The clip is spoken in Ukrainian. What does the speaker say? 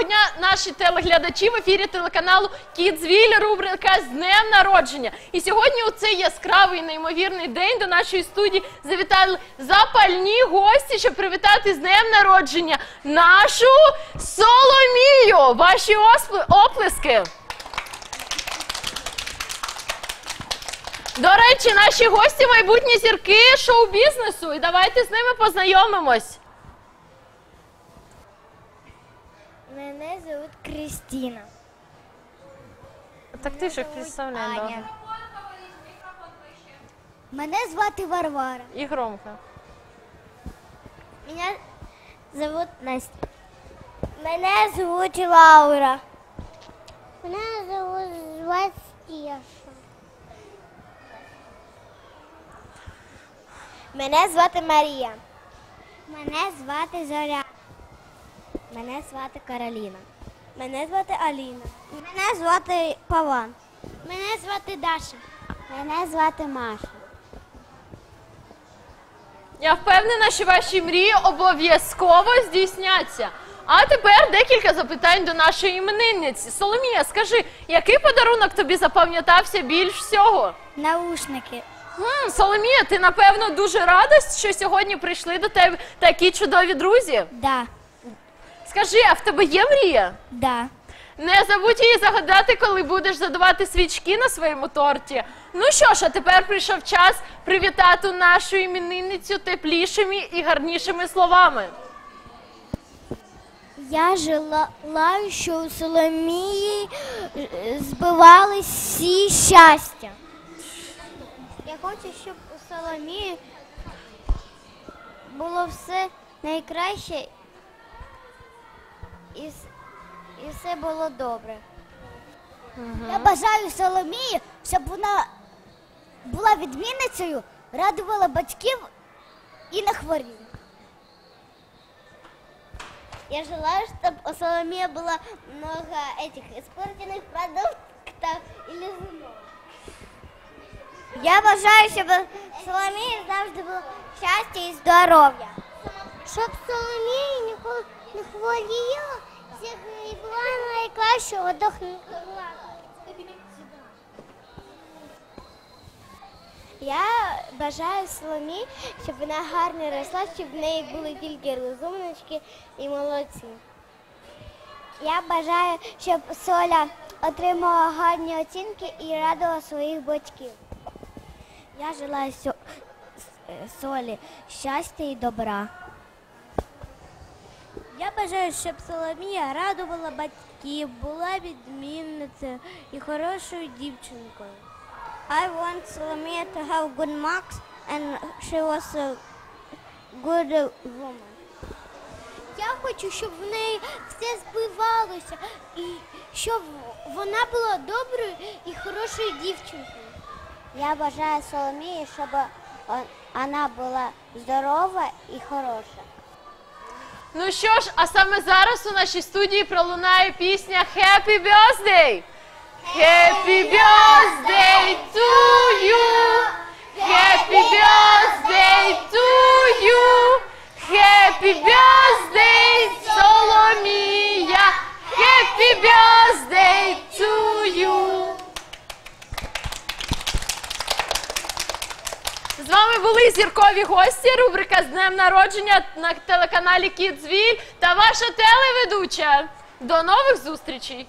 Доброго дня, наші телеглядачі в ефірі телеканалу Кідзвіль, рубрика з днем народження. І сьогодні у цей яскравий неймовірний день до нашої студії завітали запальні гості, щоб привітати з днем народження нашу Соломію. Ваші оплески. До речі, наші гості майбутні зірки шоу-бізнесу. І давайте з ними познайомимось. Мене зовут Кристина. Так ти ж їх представляй, Аня. Мене звати Варвара. І громко. Мене зовут Настя. Мене звуть Лаура. Мене зовут звати Стеша. Мене звати Марія. Мене звати Зоря. Мене звати Кароліна. Мене звати Аліна. Мене звати Паван. Мене звати Даша. Мене звати Маша. Я впевнена, що ваші мрії обов'язково здійсняться. А тепер декілька запитань до нашої іменинниці. Соломія, скажи, який подарунок тобі запам'ятався більш всього? Наушники. Хм, Соломія, ти напевно дуже рада, що сьогодні прийшли до тебе такі чудові друзі. Да. Скажи, а в тебе є мрія? Да. Не забудь її загадати, коли будеш задавати свічки на своєму торті. Ну що ж, а тепер прийшов час привітати нашу іменинницю теплішими і гарнішими словами. Я желаю, що у Соломії е, збивались всі щастя. Я хочу, щоб у Соломії було все найкраще і, с- і все було добре. Я бажаю Соломії, щоб вона була відмінницею, радувала батьків і не хворіла. Я желаю, чтобы у Соломея было много этих испорченных продуктов или зубов. Я бажаю, щоб у Соломії завжди було щастя і здоров'я. Щоб Соломія ніколи не хворіла і була найкраща одохнула. Я бажаю Соломі, щоб вона гарно росла, щоб в неї були тільки розумнички і молодці. Я бажаю, щоб Соля отримала гарні оцінки і радувала своїх батьків. Я желаю Солі щастя і добра. Я бажаю, щоб Соломія радувала батьків, була відмінницею і хорошою дівчинкою. I want Solomia to have good marks and she was a good woman. Я хочу, щоб в неї все збивалося і щоб вона була доброю і хорошою дівчинкою. Я бажаю Соломії, щоб вона була здорова і хороша. Ну що ж, а саме зараз у нашій студії пролунає пісня Happy Birthday! Happy birthday to you! Happy birthday to you! Happy birthday, Соломія! Happy birthday to you! З вами були зіркові гості, рубрика з днем народження на телеканалі Кідзвіль та ваша телеведуча. До нових зустрічей!